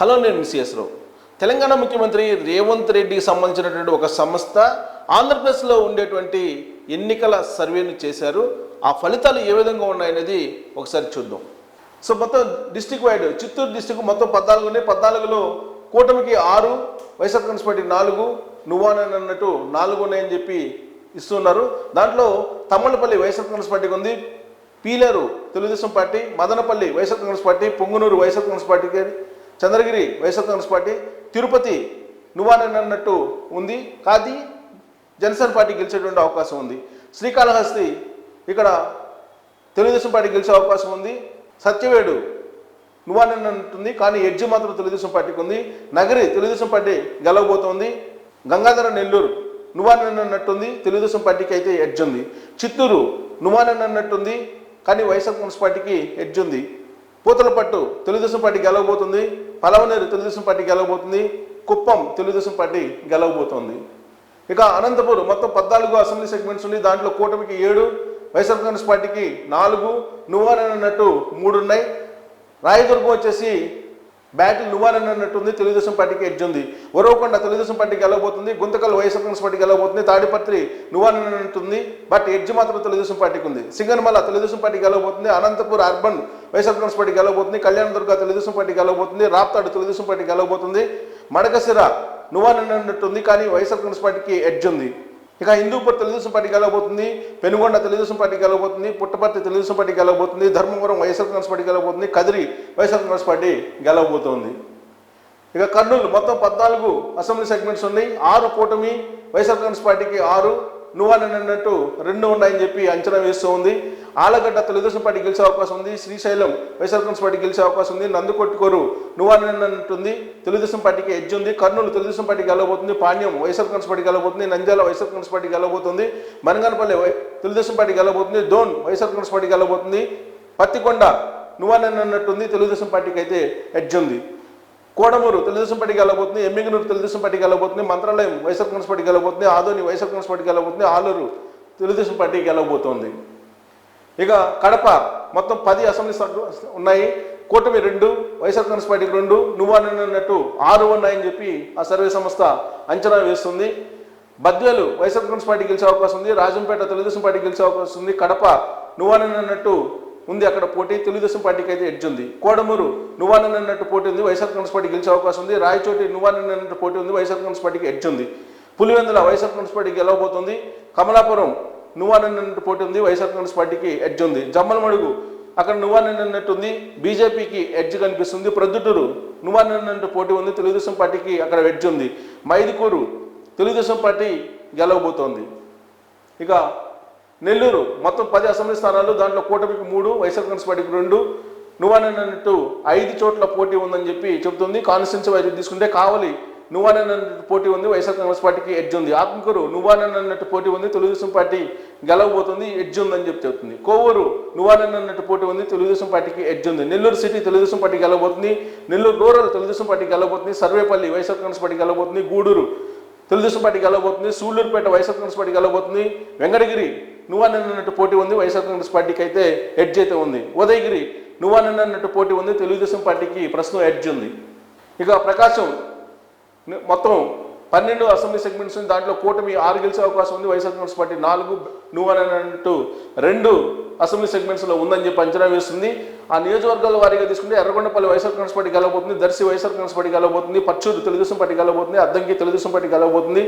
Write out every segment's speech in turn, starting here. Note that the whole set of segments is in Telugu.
హలో నేను విసిఎస్ రావు. తెలంగాణ ముఖ్యమంత్రి రేవంత్ రెడ్డికి సంబంధించినటువంటి ఒక సంస్థ ఆంధ్రప్రదేశ్లో ఉండేటువంటి ఎన్నికల సర్వేను చేశారు. ఆ ఫలితాలు ఏ విధంగా ఉన్నాయనేది ఒకసారి చూద్దాం. సో మొత్తం డిస్టిక్ వైడ్ చిత్తూరు డిస్టిక్ మొత్తం పద్నాలుగు ఉన్నాయి. పద్నాలుగులో కూటమికి ఆరు వైఎస్ఆర్ కాంగ్రెస్ పార్టీ నాలుగు నువ్వానని అన్నట్టు నాలుగు ఉన్నాయని చెప్పి ఇస్తున్నారు. దాంట్లో తమ్మలపల్లి వైఎస్ఆర్ కాంగ్రెస్ పార్టీకి ఉంది. Pileru Telugu Desam party Madanapalle YSR Congress party Ponganur YSR Congress పార్టీకి Chandragiri YSR Congress party Tirupati నువ్వానన్నట్టు ఉంది. కాది జనసేన పార్టీ గెలిచేటువంటి అవకాశం ఉంది. శ్రీకాళహస్తి ఇక్కడ తెలుగుదేశం పార్టీ గెలిచే అవకాశం ఉంది. సత్యవేడు నువ్వానన్నట్టుంది కానీ ఎడ్జి మాత్రం తెలుగుదేశం పార్టీకి ఉంది. నగరి తెలుగుదేశం పార్టీ గెలవబోతోంది. గంగాధర నెల్లూరు నువ్వానన్నట్టుంది తెలుగుదేశం పార్టీకి అయితే ఎడ్జ్ ఉంది. చిత్తూరు నువ్వానన్నట్టుంది కానీ వైఎస్ఆర్ కాంగ్రెస్ పార్టీకి ఎడ్జ్ ఉంది. పూతలపట్టు తెలుగుదేశం పార్టీ గెలవబోతుంది. పలవనేరు తెలుగుదేశం పార్టీ గెలవబోతుంది కుప్పం తెలుగుదేశం పార్టీ గెలవబోతోంది. ఇక అనంతపురం మొత్తం పద్నాలుగు అసెంబ్లీ సెగ్మెంట్స్ ఉన్నాయి. దాంట్లో కూటమికి ఏడు వైఎస్ఆర్ కాంగ్రెస్ పార్టీకి నాలుగు నువ్వానని మూడున్నాయి మూడు ఉన్నాయి. రాయదుర్గం వచ్చేసి బ్యాటిల్ నువ్వాలన్నట్టుంది తెలుగుదేశం పార్టీకి ఎడ్జ్ ఉంది. ఒరవకొండ తెలుగుదేశం పార్టీకి వెళ్ళబోతుంది గుంతకల్ వైఎస్ఆర్ కాంగ్రెస్ పార్టీకి వెళ్ళబోతుంది తాడిపత్రి నువ్వాలన్నట్టుంది బట్ ఎడ్జ్ మాత్రం తెలుగుదేశం పార్టీకి ఉంది. సింగనమల తెలుగుదేశం పార్టీకి వెళ్ళబోతుంది Anantapur urban YSR Congress party వెళ్ళబోతుంది Kalyandurg Telugu Desam పార్టీకి వెళ్ళబోతుంది రాప్తాడు తెలుగుదేశం పార్టీకి వెళ్ళబోతుంది మడకసిర నువ్వాలన్నట్టుంది కానీ వైఎస్ఆర్ కాంగ్రెస్ పార్టీకి ఎడ్జ్ ఉంది. ఇక హిందూపూర్ తెలుగుదేశం పార్టీ గెలవబోతుంది పెనుగొండ తెలుగుదేశం పార్టీ గెలవబోతుంది పుట్టపర్తి తెలుగుదేశం పార్టీ గెలవబోతుంది ధర్మవరం వైఎస్ఆర్ కాంగ్రెస్ పార్టీ గెలవబోతుంది కదిరి వైఎస్ఆర్ కాంగ్రెస్ పార్టీ గెలవబోతోంది. ఇక కర్నూలు మొత్తం పద్నాలుగు అసెంబ్లీ సెగ్మెంట్స్ ఉన్నాయి ఆరు కూటమి వైఎస్ఆర్ కాంగ్రెస్ పార్టీకి ఆరు నువ్వని అన్నట్టు రెండు ఉన్నాయని చెప్పి అంచనా వేస్తూ ఉంది. ఆలగడ్డ తెలుగుదేశం పార్టీ గెలిచే అవకాశం ఉంది. శ్రీశైలం వైఎస్ఆర్ కాంగ్రెస్ పార్టీ గెలిచే అవకాశం ఉంది. నందుకొట్టుకోరు అని అన్నట్టుంది తెలుగుదేశం పార్టీకి ఎడ్జ్ ఉంది. కర్నూలు తెలుగుదేశం పార్టీ గెలవబోతుంది. పాణ్యం వైఎస్ఆర్ కాంగ్రెస్ పార్టీ గెలవబోతుంది. నంద్యాల వైఎస్ఆర్ కాంగ్రెస్ పార్టీ గెలవబోతుంది. మనగానపల్లి వై- తెలుగుదేశం పార్టీ గెలవబోతుంది. డోన్ వైఎస్ఆర్ కాంగ్రెస్ పార్టీ గెలవబోతుంది. పత్తికొండ నువ్వని అన్నట్టుంది తెలుగుదేశం పార్టీకి అయితే ఎడ్జ్ ఉంది. కోడమూరు తెలుగుదేశం పార్టీకి వెళ్ళబోతుంది ఎమ్మింగనూరు తెలుగుదేశం పార్టీకి వెళ్ళబోతుంది మంత్రాలయం వైఎస్ఆర్ కాంగ్రెస్ పార్టీకి వెళ్ళబోతుంది ఆదోని వైఎస్ఆర్ కాంగ్రెస్ పార్టీకి వెళ్ళబోతుంది ఆలూరు తెలుగుదేశం పార్టీకి వెళ్ళబోతోంది. ఇక కడప మొత్తం పది అసెంబ్లీ సభ్యు ఉన్నాయి. కూటమి రెండు వైఎస్ఆర్ కాంగ్రెస్ పార్టీకి రెండు నువ్వన్నట్టు ఆరు ఉన్నాయని చెప్పి ఆ సర్వే సంస్థ అంచనా వేస్తుంది. బద్వేలు వైఎస్ఆర్ కాంగ్రెస్ పార్టీ గెలిచే అవకాశం ఉంది రాజంపేట తెలుగుదేశం పార్టీ గెలిచే అవకాశం ఉంది కడప నువ్వన్నట్టు ఉంది అక్కడ పోటీ. తెలుగుదేశం పార్టీకి అయితే ఎడ్జ్ ఉంది. కోడమూరు నువ్వానన్నట్టు పోటీ ఉంది. వైఎస్ఆర్ కాంగ్రెస్ పార్టీ గెలిచే అవకాశం ఉంది. రాయచోటి నువ్వానన్నట్టు పోటీ ఉంది. వైఎస్ఆర్ కాంగ్రెస్ పార్టీకి ఎడ్జ్ ఉంది. పులివెందుల వైఎస్ఆర్ కాంగ్రెస్ పార్టీ గెలవబోతుంది. కమలాపురం నువ్వానన్నట్టు పోటీ ఉంది. వైఎస్ఆర్ కాంగ్రెస్ పార్టీకి ఎడ్జ్ ఉంది. జమ్మలమడుగు అక్కడ నువ్వానన్నట్టు ఉంది. బీజేపీకి ఎడ్జ్ కనిపిస్తుంది. ప్రొద్దుటూరు నువ్వానన్నట్టు పోటీ ఉంది. తెలుగుదేశం పార్టీకి అక్కడ ఎడ్జ్ ఉంది. మైదుకూరు తెలుగుదేశం పార్టీ గెలవబోతోంది. ఇక నెల్లూరు మొత్తం పది అసెంబ్లీ స్థానాలు దాంట్లో కూటమికి మూడు వైఎస్ఆర్ కాంగ్రెస్ పార్టీకి రెండు నువ్వనన్నట్టు ఐదు చోట్ల పోటీ ఉందని చెప్పి చెబుతుంది. కాన్స్టిట్యున్సీ వైపు తీసుకుంటే కావలి నువ్వనన్నట్టు పోటీ ఉంది వైఎస్ఆర్ కాంగ్రెస్ పార్టీకి ఎడ్జ్ ఉంది. ఆత్మకూరు నువ్వనన్నట్టు పోటీ ఉంది తెలుగుదేశం పార్టీ గెలవబోతుంది ఎడ్జ్ ఉందని చెప్పి చెబుతుంది. కోవూరు నువ్వనన్నట్టు పోటీ ఉంది తెలుగుదేశం పార్టీకి ఎడ్జ్ ఉంది. నెల్లూరు సిటీ తెలుగుదేశం పార్టీ గెలవబోతుంది నెల్లూరు రూరల్ తెలుగుదేశం పార్టీ గెలవబోతుంది సర్వేపల్లి వైఎస్ఆర్ కాంగ్రెస్ పార్టీ గెలవబోతుంది గూడూరు తెలుగుదేశం పార్టీ గెలవబోతుంది సూళ్ళూరుపేట వైఎస్ఆర్ కాంగ్రెస్ పార్టీ గెలవబోతుంది వెంకటగిరి నువ్వన్నట్టు పోటీ ఉంది వైఎస్ఆర్ కాంగ్రెస్ పార్టీకి అయితే ఎడ్జ్ అయితే ఉంది. ఉదయగిరి నువ్వన్నట్టు పోటీ ఉంది తెలుగుదేశం పార్టీకి ప్రస్తుతం ఎడ్జ్ ఉంది. ఇక ప్రకాశం మొత్తం పన్నెండు అసెంబ్లీ సెగ్మెంట్స్ ఉంది. దాంట్లో కూటమి ఆరు గెలిచే అవకాశం ఉంది. వైఎస్ఆర్ కాంగ్రెస్ పార్టీ నాలుగు నువ్వన్నట్టు రెండు అసెంబ్లీ సెగ్మెంట్స్లో ఉందని చెప్పి అంచనా వేస్తుంది. ఆ నియోజకవర్గాల వారీగా తీసుకుంటే ఎర్రగొండపల్లి వైఎస్ఆర్ కాంగ్రెస్ పార్టీ గెలవబోతుంది. దర్శి వైఎస్ఆర్ కాంగ్రెస్ పార్టీ గెలవబోతుంది. పచ్చూరు తెలుగుదేశం పార్టీ గెలవబోతుంది. అద్దంకి తెలుగుదేశం పార్టీ గెలవబోతుంది.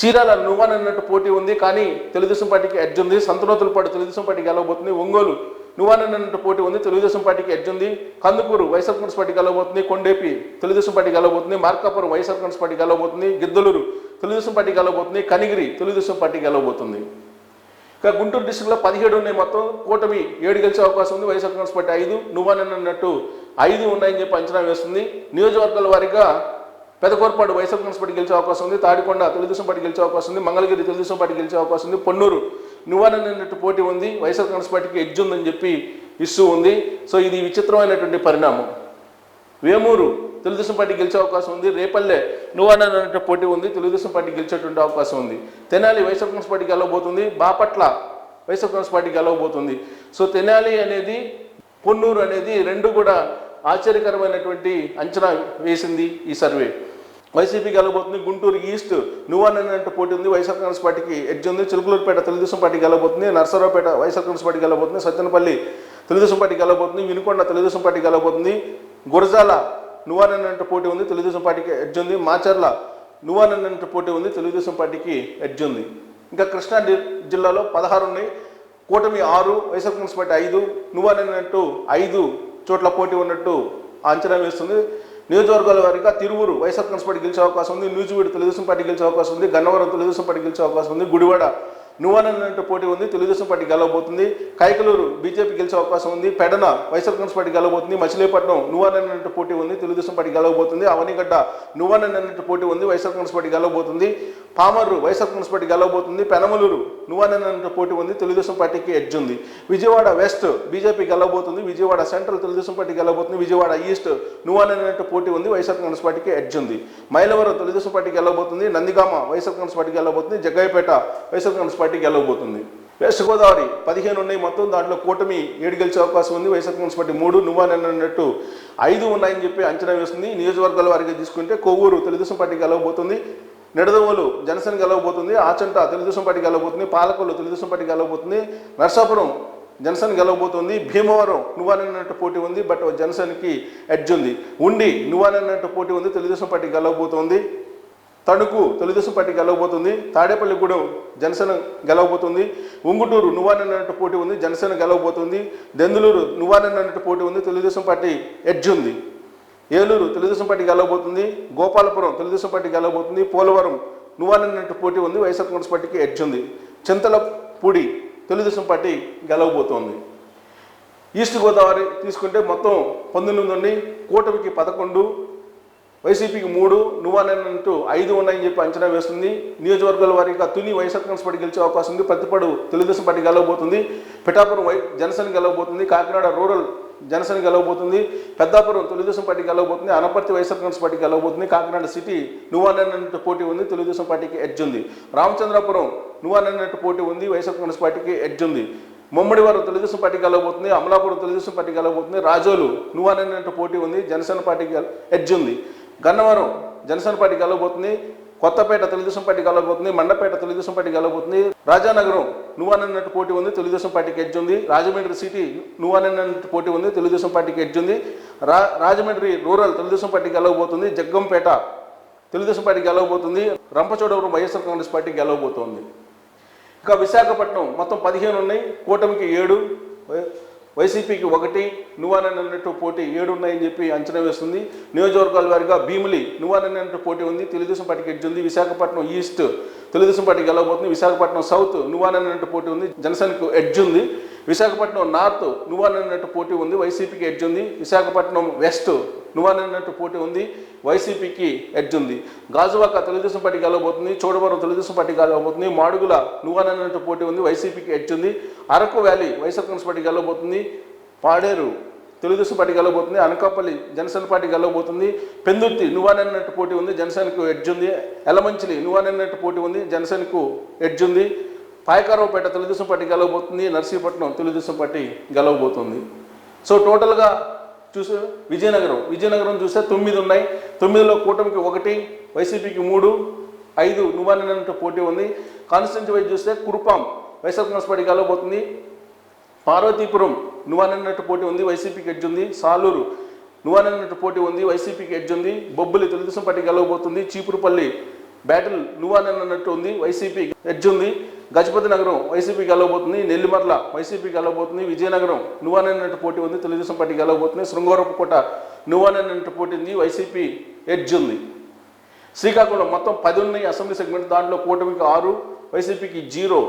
చీరాల నువ్వనన్నట్టు పోటీ ఉంది. కానీ తెలుగుదేశం పార్టీకి ఎడ్జ్ ఉంది. సంతనోతులపాటు తెలుగుదేశం పార్టీ గెలవబోతుంది. ఒంగోలు నువ్వన్నట్టు పోటీ ఉంది. తెలుగుదేశం పార్టీకి ఎడ్జ్ ఉంది. కందుకూరు వైఎస్ఆర్ కాంగ్రెస్ పార్టీ గెలవబోతుంది. కొండేపి తెలుగుదేశం పార్టీ గెలవబోతుంది. మార్కాపురం వైఎస్ఆర్ కాంగ్రెస్ పార్టీ గెలవబోతుంది. గిద్దలూరు తెలుగుదేశం పార్టీ గెలవబోతుంది. కనిగిరి తెలుగుదేశం పార్టీ గెలవబోతుంది. ఇక గుంటూరు డిస్టిక్లో పదిహేడు ఉన్నాయి మొత్తం. కూటమి ఏడు గెలిచే అవకాశం ఉంది. వైఎస్ఆర్ కాంగ్రెస్ పార్టీ ఐదు నువ్వనన్నట్టు ఐదు ఉన్నాయని చెప్పి అంచనా వేస్తుంది. నియోజకవర్గాల వారీగా పెదకోరపాడు వైఎస్ఆర్ కాంగ్రెస్ పార్టీ గెలిచే అవకాశం ఉంది. తాడికొండ తెలుగుదేశం పార్టీ గెలిచే అవకాశం ఉంది. మంగళగిరి తెలుగుదేశం పార్టీ గెలిచే అవకాశం ఉంది. పొన్నూరు నువ్వనన్నట్టు పోటీ ఉంది వైఎస్ఆర్ కాంగ్రెస్ పార్టీకి ఎడ్జ్ ఉందని చెప్పి ఇస్తూ ఉంది. సో ఇది విచిత్రమైనటువంటి పరిణామం. వేమూరు తెలుగుదేశం పార్టీ గెలిచే అవకాశం ఉంది. రేపల్లె నువ్వన్నట్టు పోటీ ఉంది. తెలుగుదేశం పార్టీ గెలిచేటువంటి అవకాశం ఉంది. తెనాలి వైఎస్ఆర్ కాంగ్రెస్ పార్టీ గెలవబోతుంది. బాపట్ల వైఎస్ఆర్ కాంగ్రెస్ పార్టీ గెలవబోతుంది. సో తెనాలి అనేది పొన్నూరు అనేది రెండు కూడా ఆశ్చర్యకరమైనటువంటి అంచనా వేసింది ఈ సర్వే. వైసీపీ గెలబోతుంది గుంటూరు ఈస్ట్ నువ్వన్నట్టు పోటీ ఉంది వైఎస్ఆర్ కాంగ్రెస్ పార్టీకి ఎడ్జ్ ఉంది చిలుకలూరుపేట తెలుగుదేశం పార్టీ గెలబోతుంది నర్సరావుపేట వైఎస్ఆర్ కాంగ్రెస్ పార్టీ గెలబోతుంది సత్యనపల్లి తెలుగుదేశం పార్టీ గెలబోతుంది వినుకొండ తెలుగుదేశం పార్టీ గెలబోతుంది గురజాల నువ్వన్నట్టు పోటీ ఉంది తెలుగుదేశం పార్టీకి ఎడ్జ్ ఉంది మాచర్ల నువ్వన్నట్టు పోటీ ఉంది తెలుగుదేశం పార్టీకి ఎడ్జ్ ఉంది. ఇంకా కృష్ణా జిల్లాలో పదహారు ఉన్నాయి కూటమి ఆరు వైఎస్ఆర్ కాంగ్రెస్ పార్టీ ఐదు నువ్వన్నట్టు ఐదు చోట్ల పోటీ ఉన్నట్టు అంచనా వేస్తుంది. నియోజకవర్గాల వారిగా తిరువురు వైఎస్ఆర్ కాంగ్రెస్ పార్టీ గెలిచే అవకాశం ఉంది నూజివీడు తెలుగుదేశం పార్టీ గెలిచే అవకాశం ఉంది గన్నవరం తెలుగుదేశం పార్టీ గెలిచే అవకాశం ఉంది గుడివాడ నువ్వనన్నట్టు పోటీ ఉంది తెలుగుదేశం పార్టీ గెలవబోతుంది. కైకలూరు బీజేపీ గెలిచే అవకాశం ఉంది. పెడన వైఎస్ఆర్ కాంగ్రెస్ పార్టీ గెలవబోతుంది. మచిలీపట్నం నువ్వనన్నట్టు పోటీ ఉంది తెలుగుదేశం పార్టీ గెలవబోతుంది. అవనిగడ్డ నువ్వనన్నట్టు పోటీ ఉంది వైఎస్ఆర్ కాంగ్రెస్ పార్టీ గెలవబోతుంది. పామర్రు వైఎస్ఆర్ కాంగ్రెస్ పార్టీ గెలవబోతుంది. పెనమలూరు నువ్వనన్నట్టు పోటీ ఉంది తెలుగుదేశం పార్టీకి ఎడ్జ్ ఉంది. విజయవాడ వెస్ట్ బీజేపీ గెలవబోతుంది. విజయవాడ సెంట్రల్ తెలుగుదేశం పార్టీ గెలవబోతుంది. విజయవాడ ఈస్ట్ నువ్వనన్నట్టు పోటీ ఉంది వైఎస్ఆర్ కాంగ్రెస్ పార్టీకి ఎడ్జ్ ఉంది. మైలవరం తెలుగుదేశం పార్టీకి గెలవబోతుంది. నందిగామ వైఎస్ఆర్ కాంగ్రెస్ పార్టీకి గెలవబోతుంది. Jaggayyapeta YSR Congress party party గెలవబోతుంది. West Godavari పదిహేను ఉన్నాయి మొత్తం దాంట్లో కూటమి ఏడు గెలిచే అవకాశం ఉంది. వైఎస్ఆర్ కాంగ్రెస్ పార్టీ మూడు నువ్వనన్నట్టు ఐదు ఉన్నాయని చెప్పి అంచనా వేస్తుంది. నియోజకవర్గాల వారికి తీసుకుంటే కొవ్వూరు తెలుగుదేశం పార్టీ గెలవబోతుంది. నిడదవోలు జనసేన గెలవబోతుంది. ఆచంట తెలుగుదేశం పార్టీ గెలవబోతుంది. పాలకొల్లు తెలుగుదేశం పార్టీ గెలవబోతుంది. నర్సాపురం జనసేన గెలవబోతుంది. భీమవరం నువ్వానన్నట్టు పోటీ ఉంది బట్ జనసేనకి ఎడ్జ్ ఉంది. ఉండి నువ్వానన్నట్టు పోటీ ఉంది తెలుగుదేశం పార్టీ గెలవబోతోంది. తణుకు తెలుగుదేశం పార్టీ గెలవబోతుంది. తాడేపల్లిగూడెం జనసేన గెలవబోతుంది. ఉంగుటూరు నువ్వానన్నట్టు పోటీ ఉంది జనసేన గెలవబోతుంది. దెందులూరు నువ్వానన్నట్టు పోటీ ఉంది తెలుగుదేశం పార్టీ ఎడ్జ్ ఉంది. ఏలూరు తెలుగుదేశం పార్టీ గెలవబోతుంది. గోపాలపురం తెలుగుదేశం పార్టీ గెలవబోతుంది. పోలవరం నువ్వానన్నట్టు పోటీ ఉంది వైఎస్ఆర్ కాంగ్రెస్ పార్టీకి ఎడ్జ్ ఉంది. చింతలపూడి తెలుగుదేశం పార్టీ గెలవబోతోంది. ఈస్ట్ గోదావరి తీసుకుంటే మొత్తం పంతొమ్మిది ఉన్నాయి కూటమికి పదకొండు వైసీపీకి మూడు నువ్వనంటూ ఐదు ఉన్నాయని చెప్పి అంచనా వేస్తుంది. నియోజకవర్గాల వారీగా తుని వైఎస్ఆర్ కాంగ్రెస్ పార్టీ గెలిచే అవకాశం ఉంది. ప్రతిపడు తెలుగుదేశం పార్టీ గెలవబోతుంది. పిఠాపురం వై జనసేన గెలవబోతుంది. కాకినాడ రూరల్ జనసేన గెలవబోతుంది. పెద్దాపురం తెలుగుదేశం పార్టీ గెలవబోతుంది. అనపర్తి వైఎస్ఆర్ కాంగ్రెస్ పార్టీ గెలవబోతుంది. కాకినాడ సిటీ నువ్వనన్నట్టు పోటీ ఉంది. తెలుగుదేశం పార్టీకి ఎడ్జ్ ఉంది. రామచంద్రపురం నువ్వనన్నట్టు పోటీ ఉంది. వైఎస్ఆర్ కాంగ్రెస్ పార్టీకి ఎడ్జ్ ఉంది. ముమ్మడివారం తెలుగుదేశం పార్టీ గెలవబోతుంది. అమలాపురం తెలుగుదేశం పార్టీ గెలవబోతుంది. రాజోలు నువ్వనన్నట్టు పోటీ ఉంది. జనసేన పార్టీకి ఎడ్జ్ ఉంది. గన్నవరం జనసేన పార్టీ గెలవబోతుంది కొత్తపేట తెలుగుదేశం పార్టీ గెలవబోతుంది మండపేట తెలుగుదేశం పార్టీ గెలవబోతుంది. రాజానగరం నువ్వనన్నట్టు పోటీ ఉంది తెలుగుదేశం పార్టీకి ఎడ్జ్ ఉంది. రాజమండ్రి సిటీ నువ్వనన్నట్టు పోటీ ఉంది తెలుగుదేశం పార్టీకి ఎడ్జ్ ఉంది. రా రాజమండ్రి రూరల్ తెలుగుదేశం పార్టీ గెలవబోతుంది. జగ్గంపేట తెలుగుదేశం పార్టీ గెలవబోతుంది. రంపచోడవరం వైఎస్ఆర్ కాంగ్రెస్ పార్టీ గెలవబోతోంది. ఇంకా విశాఖపట్నం మొత్తం పదిహేను ఉన్నాయి కూటమికి ఏడు వైసీపీకి ఒకటి నువ్వానన్నట్టు పోటీ ఏడు ఉన్నాయని చెప్పి అంచనా వేస్తుంది. నియోజకవర్గాల వారిగా భీమిలి నువ్వానన్నట్టు పోటీ ఉంది. తెలుగుదేశం పార్టీకి ఎడ్జ్ ఉంది. విశాఖపట్నం ఈస్ట్ తెలుగుదేశం పార్టీ గెలవబోతుంది. విశాఖపట్నం సౌత్ నువ్వానన్నట్టు పోటీ ఉంది. జనసేనకు ఎడ్జ్ ఉంది. విశాఖపట్నం నార్త్ నువ్వానన్నట్టు పోటీ ఉంది. వైసీపీకి ఎడ్జ్ ఉంది. విశాఖపట్నం వెస్ట్ నువ్వానన్నట్టు పోటీ ఉంది వైసీపీకి ఎడ్జ్ ఉంది. గాజువాక తెలుగుదేశం పార్టీ గెలవబోతుంది చోడవరం తెలుగుదేశం పార్టీ గెలవబోతుంది మాడుగుల నువ్వానన్నట్టు పోటీ ఉంది వైసీపీకి ఎడ్జ్ ఉంది. Araku valley YSR Congress party గెలవబోతుంది Paderu Telugu Desam party గెలవబోతుంది అనకాపల్లి జనసేన పార్టీ గెలవబోతుంది పెందుర్తి నువ్వానన్నట్టు పోటీ ఉంది జనసేనకు ఎడ్జ్ ఉంది. ఎలమంచిలి నువ్వనన్నట్టు పోటీ ఉంది జనసేనకు ఎడ్జ్ ఉంది. పాయకారావుపేట తెలుగుదేశం పార్టీ గెలవబోతుంది నర్సీపట్నం తెలుగుదేశం పార్టీ గెలవబోతుంది. సో టోటల్గా చూసు విజయనగరం. విజయనగరం చూస్తే తొమ్మిది ఉన్నాయి. తొమ్మిదిలో కూటమికి ఒకటి వైసీపీకి మూడు ఐదు నువ్వానన్నట్టు పోటీ ఉంది. కాన్స్టిట్యూన్సీ వైజ్ చూస్తే కురుపాం వైఎస్ఆర్ కాంగ్రెస్ పార్టీ గెలవబోతుంది. పార్వతీపురం నువ్వన్నట్టు పోటీ ఉంది వైసీపీకి ఎడ్జ్ ఉంది. సాలూరు నువ్వన్నట్టు పోటీ ఉంది వైసీపీకి ఎడ్జ్ ఉంది. బొబ్బులి తెలుగుదేశం పార్టీ గెలవబోతుంది. చీపురుపల్లి బ్యాటిల్ నువ్వనన్నట్టు ఉంది వైసీపీ ఎడ్జ్ ఉంది. గజపతి నగరం వైసీపీ గెలవబోతుంది నెల్లిమర్ల వైసీపీ గెలవబోతుంది విజయనగరం నువ్వనన్నట్టు పోటీ ఉంది తెలుగుదేశం పార్టీ గెలవబోతుంది శృంగారపుకోట నువ్వానన్నట్టు పోటీ ఉంది వైసీపీ ఎడ్జ్ ఉంది. శ్రీకాకుళం మొత్తం పది ఉన్నాయి అసెంబ్లీ సెగ్మెంట్ దాంట్లో కూటమికి ఆరు వైసీపీకి జీరో.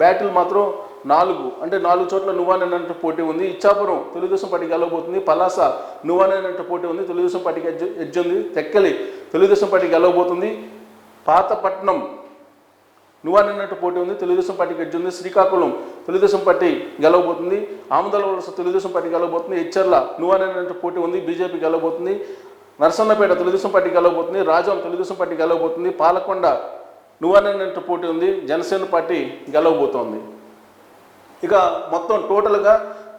బ్యాటిల్ మాత్రం నాలుగు అంటే నాలుగు చోట్ల నువ్వానన్నట్టు పోటీ ఉంది. ఇచ్చాపురం తెలుగుదేశం పార్టీ గెలవబోతుంది పలాస నువ్వానన్నట్టు పోటీ ఉంది తెలుగుదేశం పార్టీకి ఎడ్జ్ ఎడ్జ్ ఉంది. తెక్కలి తెలుగుదేశం పార్టీ గెలవబోతుంది పాతపట్నం నువ్వానన్నట్టు పోటీ ఉంది తెలుగుదేశం పార్టీకి ఎడ్జ్ ఉంది శ్రీకాకుళం తెలుగుదేశం పార్టీ గెలవబోతుంది ఆమదల వలస తెలుగుదేశం పార్టీ గెలవబోతుంది హెచ్చర్ల నువ్వానన్నట్టు పోటీ ఉంది బీజేపీ గెలవబోతుంది నరసన్నపేట తెలుగుదేశం పార్టీ గెలవబోతుంది రాజం తెలుగుదేశం పార్టీ గెలవబోతుంది పాలకొండ నువ్వనన్నట్టు పోటీ ఉంది జనసేన పార్టీ గెలవబోతోంది. ఇక మొత్తం టోటల్గా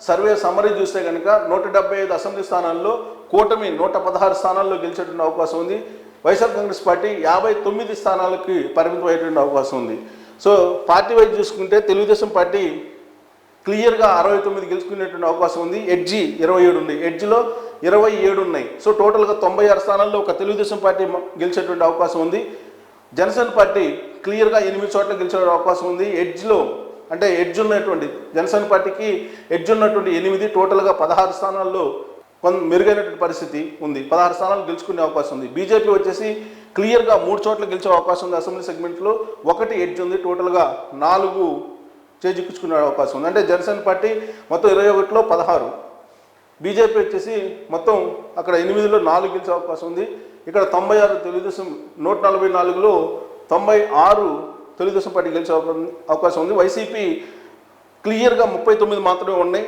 సర్వే సమరీ చూస్తే కనుక నూట డెబ్బై ఐదు అసెంబ్లీ స్థానాల్లో కూటమి నూట పదహారు స్థానాల్లో గెలిచేటువంటి అవకాశం ఉంది. వైఎస్ఆర్ కాంగ్రెస్ పార్టీ యాభై తొమ్మిది స్థానాలకి పరిమితం అయ్యేటువంటి అవకాశం ఉంది. సో పార్టీ వైజ్ చూసుకుంటే తెలుగుదేశం పార్టీ క్లియర్గా అరవై తొమ్మిది గెలుచుకునేటువంటి అవకాశం ఉంది. ఎడ్జి ఇరవై ఏడు ఉంది ఎడ్జిలో ఇరవై ఏడు ఉన్నాయి. సో టోటల్గా తొంభై ఆరు స్థానాల్లో ఒక తెలుగుదేశం పార్టీ గెలిచేటువంటి అవకాశం ఉంది. జనసేన పార్టీ క్లియర్గా ఎనిమిది చోట్ల గెలిచే అవకాశం ఉంది. ఎడ్జ్లో అంటే ఎడ్జ్ ఉన్నటువంటి జనసేన పార్టీకి ఎడ్జ్ ఉన్నటువంటి ఎనిమిది టోటల్గా పదహారు స్థానాల్లో కొంత మెరుగైనటువంటి పరిస్థితి ఉంది. పదహారు స్థానాలు గెలుచుకునే అవకాశం ఉంది. బీజేపీ వచ్చేసి క్లియర్గా మూడు చోట్ల గెలిచే అవకాశం ఉంది అసెంబ్లీ సెగ్మెంట్లో ఒకటి ఎడ్జ్ ఉంది. టోటల్గా నాలుగు చేజిక్కించుకునే అవకాశం ఉంది. అంటే జనసేన పార్టీ మొత్తం ఇరవై ఒకటిలో పదహారు. బీజేపీ వచ్చేసి మొత్తం అక్కడ ఎనిమిదిలో నాలుగు గెలిచే అవకాశం ఉంది. ఇక్కడ తొంభై ఆరు తెలుగుదేశం నూట నలభై నాలుగులో తొంభై ఆరు తెలుగుదేశం పార్టీ గెలిచే అవకాశం ఉంది. వైసీపీ క్లియర్గా ముప్పై తొమ్మిది మాత్రమే ఉన్నాయి.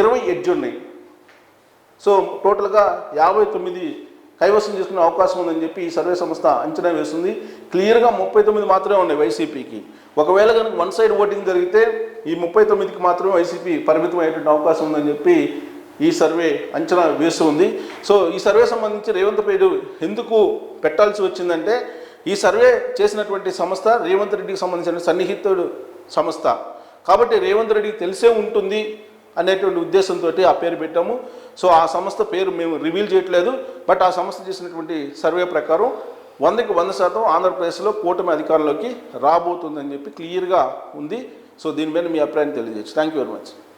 ఇరవై ఎడ్జ్ ఉన్నాయి. సో టోటల్గా యాభై తొమ్మిది కైవసం చేసుకునే అవకాశం ఉందని చెప్పి ఈ సర్వే సంస్థ అంచనా వేస్తుంది. క్లియర్గా ముప్పై తొమ్మిది మాత్రమే ఉన్నాయి వైసీపీకి. ఒకవేళ కనుక వన్ సైడ్ ఓటింగ్ జరిగితే ఈ ముప్పై తొమ్మిదికి మాత్రమే వైసీపీ పరిమితం అయ్యేటువంటి అవకాశం ఉందని చెప్పి ఈ సర్వే అంచనా వేస్తుంది సో ఈ సర్వే సంబంధించి రేవంత్ పేరు ఎందుకు పెట్టాల్సి వచ్చిందంటే ఈ సర్వే చేసినటువంటి సంస్థ రేవంత్ రెడ్డికి సంబంధించిన సన్నిహితుడు సంస్థ. కాబట్టి రేవంత్ రెడ్డికి తెలిసే ఉంటుంది అనేటువంటి ఉద్దేశంతో ఆ పేరు పెట్టాము. సో ఆ సంస్థ పేరు మేము రివీల్ చేయట్లేదు. బట్ ఆ సంస్థ చేసినటువంటి సర్వే ప్రకారం వందకి వంద శాతం ఆంధ్రప్రదేశ్లో కూటమి అధికారంలోకి రాబోతుందని చెప్పి క్లియర్గా ఉంది. సో దీనిపైన మీ అభిప్రాయం తెలియజేయచ్చు. Thank you very much